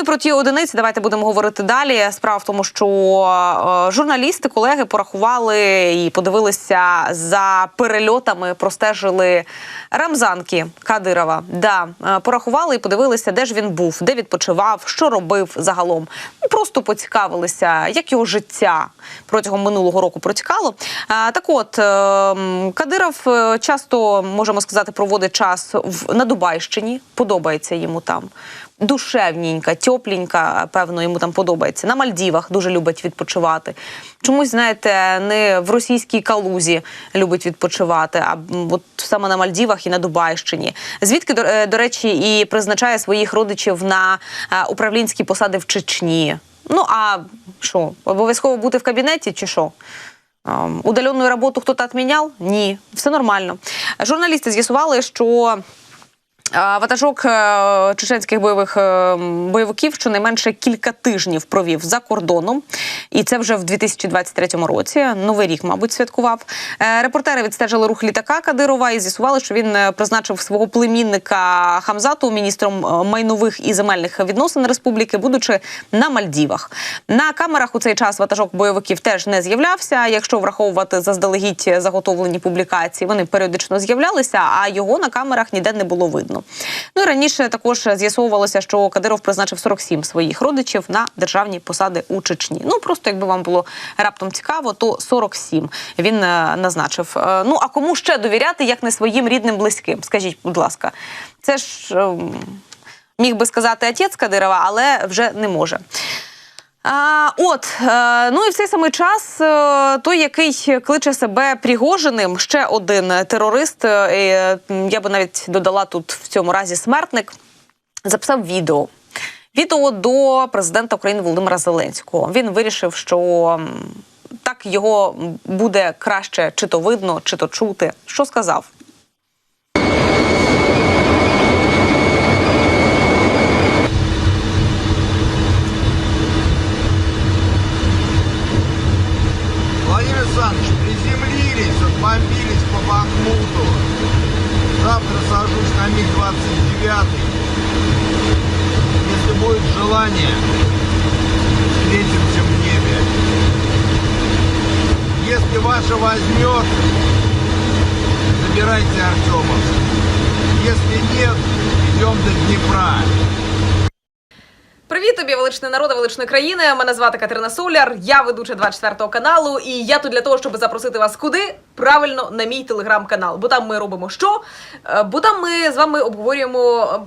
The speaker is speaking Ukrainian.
Ну і про ті одиниці давайте будемо говорити далі. Справа в тому, що е, журналісти, колеги порахували і подивилися за перельотами, простежили Рамзанки Кадирова. Да, е, порахували і подивилися, де ж він був, де відпочивав, що робив загалом. Ну, просто поцікавилися, як його життя протягом минулого року протікало. Е, Так от Кадиров часто можемо сказати проводить час на Дубайщині. Подобається йому там. Душевненька, тепленька, певно, йому там подобається. На Мальдівах дуже любить відпочивати. Чомусь, знаєте, не в російській калузі любить відпочивати, а от саме на Мальдівах і на Дубайщині. Звідки, до, е, до речі, і призначає своїх родичів на е, управлінські посади в Чечні. Ну а що, обов'язково бути в кабінеті чи що? Ем, Удаленную роботу хтось відміняв? Ні, все нормально. Журналісти з'ясували, що Ватажок е, чеченських бойових е, бойовиків щонайменше кілька тижнів провів за кордоном, і це вже в 2023 році. Новий рік, мабуть, святкував. Е, Репортери відстежили рух літака Кадирова і з'ясували, що він призначив свого племінника Хамзату міністром майнових і земельних відносин республіки, будучи на Мальдівах. На камерах у цей час ватажок бойовиків теж не з'являвся. Якщо враховувати заздалегідь заготовлені публікації, вони періодично з'являлися, а його на камерах ніде не було видно. Ну і раніше також з'ясовувалося, що Кадиров призначив 47 своїх родичів на державні посади у Чечні. Ну просто якби вам було раптом цікаво, то 47 він е, назначив. Е, Ну а кому ще довіряти, як не своїм рідним близьким? Скажіть, будь ласка, це ж ем, міг би сказати отець Кадирова, але вже не може. А, от, е, ну і в цей самий час е, той, який кличе себе Пригожиним, ще один терорист, е, я би навіть додала тут в цьому разі смертник, записав відео. Відео до президента України Володимира Зеленського. Він вирішив, що так його буде краще чи то видно, чи то чути. Що сказав? Завтра сажусь на МиГ-29. Если будет желание, встретимся в небе. Если ваша возьмет, забирайте Артемовск. Если нет, идем до Днепра. Привіт тобі, величний народи, величної країни. Мене звати Катерина Соляр. Я ведуча 24 каналу, і я тут для того, щоб запросити вас куди? Правильно, на мій телеграм-канал. Бо там ми робимо що? Е, Бо там ми з вами обговорюємо.